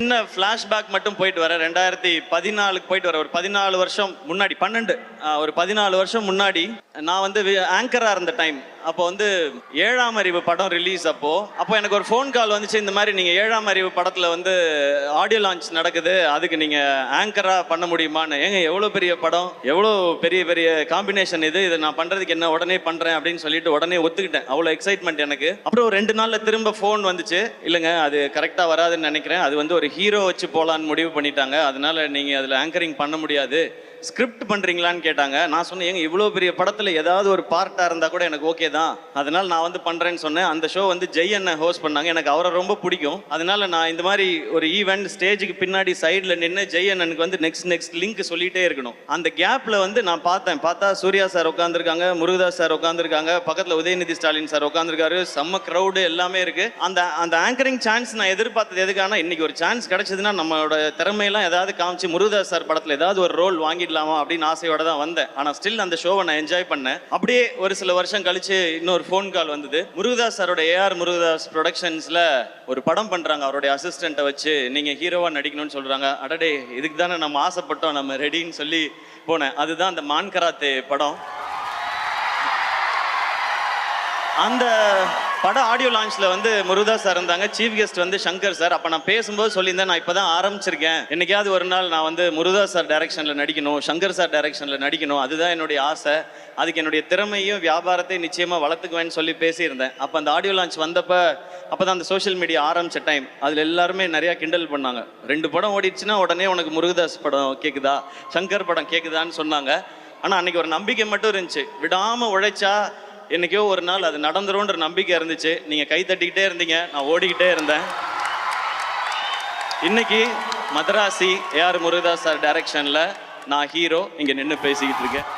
சின்ன ஃப்ளாஷ்பேக் மட்டும் போயிட்டு வர ரெண்டாயிரத்தி பதினாலுக்கு போயிட்டு வர ஒரு பதினாலு வருஷம் முன்னாடி பன்னெண்டு ஒரு பதினாலு வருஷம் முன்னாடி நான் வந்து ஆங்கராக இருந்த டைம் அப்போ வந்து ஏழாம் அறிவு படம் ரிலீஸ் அப்போ அப்போ எனக்கு ஒரு ஃபோன் கால் வந்துச்சு. இந்த மாதிரி நீங்கள் ஏழாம் அறிவு படத்தில் வந்து ஆடியோ லான்ச் நடக்குது. அதுக்கு நீங்கள் ஆங்கராக பண்ண முடியுமான்னு. ஏங்க எவ்வளோ பெரிய படம்? எவ்வளோ பெரிய பெரிய காம்பினேஷன் இது? இதை நான் பண்ணுறதுக்கு என்ன உடனே பண்ணுறேன் அப்படின்னு சொல்லிட்டு உடனே ஒத்துக்கிட்டேன். அவ்வளோ எக்ஸைட்மெண்ட் எனக்கு. அப்புறம் ரெண்டு நாளில் திரும்ப ஃபோன் வந்துச்சு. இல்லைங்க அது கரெக்டாக வராதுன்னு நினைக்கிறேன். அது வந்து ஒரு ஹீரோ வச்சு போகலான்னு முடிவு பண்ணிட்டாங்க. அதனால நீங்கள் அதில் ஆங்கரிங் பண்ண முடியாது. ஸ்கிரிப்ட் பண்ணுறீங்களான்னு கேட்டாங்க. நான் சொன்னேன் ஏங்க இவ்வளோ பெரிய படத்தில் ஏதாவது ஒரு பார்ட்டாக இருந்தால் கூட எனக்கு ஓகே தான். அதனால் நான் வந்து பண்ணுறேன்னு சொன்னேன். அந்த ஷோ வந்து ஜெய் அண்ணன் ஹோஸ்ட் பண்ணாங்க. எனக்கு அவரை ரொம்ப பிடிக்கும். அதனால நான் இந்த மாதிரி ஒரு ஈவெண்ட் ஸ்டேஜுக்கு பின்னாடி சைடில் நின்று ஜெய் அண்ணனுக்கு வந்து நெக்ஸ்ட் நெக்ஸ்ட் லிங்க் சொல்லிகிட்டே இருக்கணும். அந்த கேப்பில் வந்து நான் பார்த்தேன். பார்த்தா சூர்யா சார் உட்காந்துருக்காங்க முருகதாஸ் சார் உட்காந்துருக்காங்க பக்கத்தில் உதயநிதி ஸ்டாலின் சார் உட்காந்துருக்காரு செம்ம க்ரௌடு எல்லாமே இருக்குது அந்த அந்த ஆங்கரிங் சான்ஸ் நான் எதிர்பார்த்தது எதுக்கான இன்னைக்கு ஒரு சான்ஸ் கிடைச்சதுன்னா நம்மளோட திறமையெல்லாம் ஏதாவது காமிச்சு முருகதாஸ் சார் படத்தில் ஏதாவது ஒரு ரோல் பண்ணிடலாமா அப்படின்னு ஆசையோட தான் வந்தேன். ஆனால் ஸ்டில் அந்த ஷோவை நான் என்ஜாய் பண்ணேன். அப்படியே ஒரு சில வருஷம் கழிச்சு இன்னொரு ஃபோன் கால் வந்தது. முருகதாஸ் சாரோட ஏஆர் முருகதாஸ் ப்ரொடக்ஷன்ஸில் ஒரு படம் பண்ணுறாங்க அவருடைய அசிஸ்டண்ட்டை வச்சு நீங்கள் ஹீரோவாக நடிக்கணும்னு சொல்கிறாங்க அடடே இதுக்கு தானே நம்ம ஆசைப்பட்டோம் நம்ம ரெடின்னு சொல்லி போனேன். அதுதான் அந்த மான் கராத்தே படம். அந்த பட ஆடியோ லான்ச்ல வந்து முருகதாஸ் சார் இருந்தாங்க. சீஃப் கெஸ்ட் வந்து சங்கர் சார் அப்ப நான் பேசும்போது சொல்லியிருந்தேன் நான் இப்பதான் ஆரம்பிச்சிருக்கேன். என்னைக்காவது ஒரு நாள் நான் வந்து முருகதாஸ் சார் டைரக்ஷன்ல நடிக்கணும் சங்கர் சார் டைரக்ஷன்ல நடிக்கணும். அதுதான் என்னுடைய ஆசை. அதுக்கு என்னுடைய திறமையும் வியாபாரத்தையும் நிச்சயமா வளர்த்துக்குவேன்னு சொல்லி பேசியிருந்தேன். அப்ப அந்த ஆடியோ லான்ச் வந்தப்ப அப்பதான் அந்த சோஷியல் மீடியா ஆரம்பிச்ச டைம் அதுல எல்லாருமே நிறைய கிண்டல் பண்ணாங்க. ரெண்டு படம் ஓடிடுச்சுன்னா உடனே உனக்கு முருகதாஸ் படம் கேக்குதா? சங்கர் படம் கேக்குதான்னு சொன்னாங்க. ஆனா அன்னைக்கு ஒரு நம்பிக்கை மட்டும் இருந்துச்சு. விடாம உழைச்சா என்னைக்கோ ஒரு நாள் அது நடந்துரும்ன்ற நம்பிக்கை இருந்துச்சு. நீங்க கை தட்டிக்கிட்டே இருந்தீங்க. நான் ஓடிக்கிட்டே இருந்தேன். இன்னைக்கு மதராசி ஏஆர் முருகதாஸ் சார் டைரக்ஷன்ல நான் ஹீரோ இங்க நின்று பேசிக்கிட்டு இருக்கேன்.